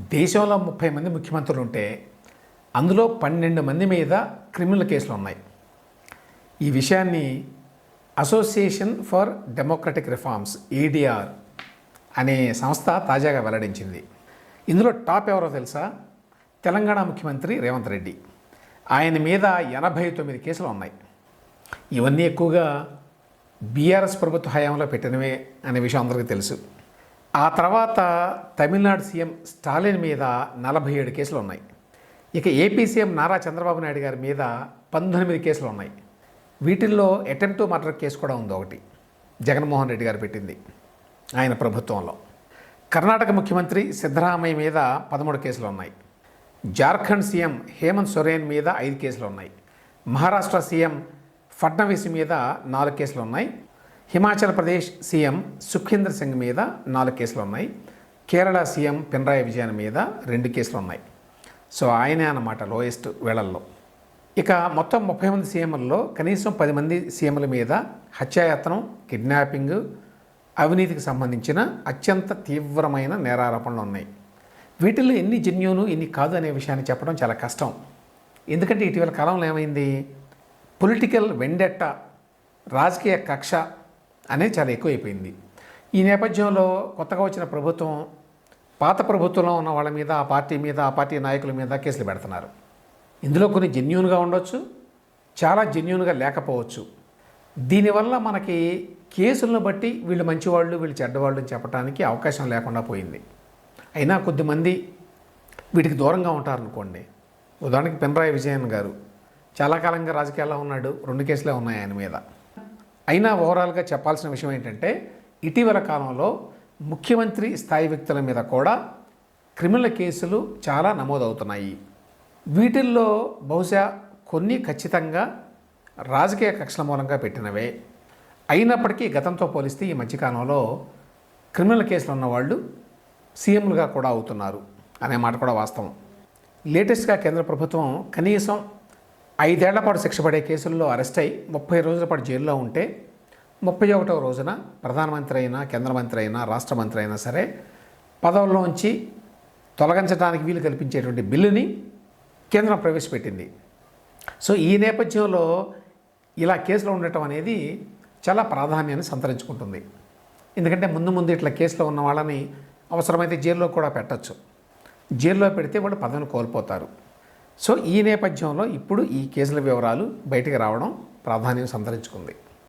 దేశంలో ముప్పై మంది ముఖ్యమంత్రులు ఉంటే అందులో పన్నెండు మంది మీద క్రిమినల్ కేసులు ఉన్నాయి. ఈ విషయాన్ని association for democratic reforms ADR అనే సంస్థ తాజాగా వెల్లడించింది. ఇందులో టాప్ ఎవరో తెలుసా? తెలంగాణ ముఖ్యమంత్రి రేవంత్ రెడ్డి. ఆయన మీద ఎనభై తొమ్మిది కేసులు ఉన్నాయి. ఇవన్నీ ఎక్కువగా బీఆర్ఎస్ ప్రభుత్వ హయాంలో పెట్టినవే అనే విషయం అందరికీ తెలుసు. ఆ తర్వాత తమిళనాడు సీఎం స్టాలిన్ మీద నలభై ఏడు కేసులు ఉన్నాయి. ఇక ఏపీ సీఎం నారా చంద్రబాబు నాయుడు గారి మీద పంతొమ్మిది కేసులు ఉన్నాయి. వీటిల్లో అటెంప్ట్ మర్డర్ కేసు కూడా ఉంది ఒకటి. జగన్మోహన్ రెడ్డి గారు పెట్టింది ఆయన ప్రభుత్వంలో. కర్ణాటక ముఖ్యమంత్రి సిద్ధరామయ్య మీద పదమూడు కేసులు ఉన్నాయి. జార్ఖండ్ సీఎం హేమంత్ సొరేన్ మీద ఐదు కేసులు ఉన్నాయి. మహారాష్ట్ర సీఎం ఫడ్నవీస్ మీద నాలుగు కేసులు ఉన్నాయి. హిమాచల్ ప్రదేశ్ సీఎం సుఖేంద్ర సింగ్ మీద నాలుగు కేసులు ఉన్నాయి. కేరళ సీఎం పినరాయి విజయన్ మీద రెండు కేసులు ఉన్నాయి. సో ఆయనే అన్నమాట లోయెస్ట్ వేళల్లో. ఇక మొత్తం ముప్పై మంది సీఎంలలో కనీసం పది మంది సీఎంల మీద హత్యాయత్నం కిడ్నాపింగ్ అవినీతికి సంబంధించిన అత్యంత తీవ్రమైన నేరారోపణలు ఉన్నాయి. వీటిల్లో ఎన్ని జన్యును ఎన్ని కాదు అనే విషయాన్ని చెప్పడం చాలా కష్టం. ఎందుకంటే ఇటీవల కాలంలో ఏమైంది? పొలిటికల్ వెండెట్ట రాజకీయ కక్ష అనేది చాలా ఎక్కువైపోయింది. ఈ నేపథ్యంలో కొత్తగా వచ్చిన ప్రభుత్వం పాత ప్రభుత్వంలో ఉన్న వాళ్ళ మీద ఆ పార్టీ మీద ఆ పార్టీ నాయకుల మీద కేసులు పెడుతున్నారు. ఇందులో కొన్ని జెన్యున్గా ఉండొచ్చు చాలా జెన్యున్గా లేకపోవచ్చు. దీనివల్ల మనకి కేసులను బట్టి వీళ్ళు మంచివాళ్ళు వీళ్ళు చెడ్డవాళ్ళు అని చెప్పడానికి అవకాశం లేకుండా పోయింది. అయినా కొద్దిమంది వీటికి దూరంగా ఉంటారనుకోండి. ఉదాహరణకి పినరాయి విజయన్ గారు చాలా కాలంగా రాజకీయాల్లో ఉన్నాడు రెండు కేసులే ఉన్నాయి ఆయన మీద. అయినా ఓవరాల్గా చెప్పాల్సిన విషయం ఏంటంటే ఇటీవల కాలంలో ముఖ్యమంత్రి స్థాయి వ్యక్తుల మీద కూడా క్రిమినల్ కేసులు చాలా నమోదవుతున్నాయి. వీటిల్లో బహుశా కొన్ని ఖచ్చితంగా రాజకీయ కక్షల మూలంగా పెట్టినవే. అయినప్పటికీ గతంతో పోలిస్తే ఈ మధ్యకాలంలో క్రిమినల్ కేసులు ఉన్నవాళ్ళు సీఎంలుగా కూడా అవుతున్నారు అనే మాట కూడా వాస్తవం. లేటెస్ట్గా కేంద్ర ప్రభుత్వం కనీసం ఐదేళ్ళ పాటు శిక్ష పడే కేసుల్లో అరెస్ట్ అయి ముప్పై రోజుల పాటు జైల్లో ఉంటే ముప్పై ఒకటవ రోజున ప్రధానమంత్రి అయినా కేంద్ర మంత్రి అయినా రాష్ట్ర మంత్రి అయినా సరే పదవుల్లోంచి తొలగించడానికి వీలు కల్పించేటువంటి బిల్లుని కేంద్రం ప్రవేశపెట్టింది. సో ఈ నేపథ్యంలో ఇలా కేసులో ఉండటం అనేది చాలా ప్రాధాన్యాన్ని సంతరించుకుంటుంది. ఎందుకంటే ముందు ముందు ఇట్లా కేసులో ఉన్న వాళ్ళని అవసరమైతే జైల్లో కూడా పెట్టచ్చు. జైల్లో పెడితే వాళ్ళు పదవిని కోల్పోతారు. సో ఈ నేపథ్యంలో ఇప్పుడు ఈ కేసుల వివరాలు బయటకు రావడం ప్రాధాన్యం సంతరించుకుంది.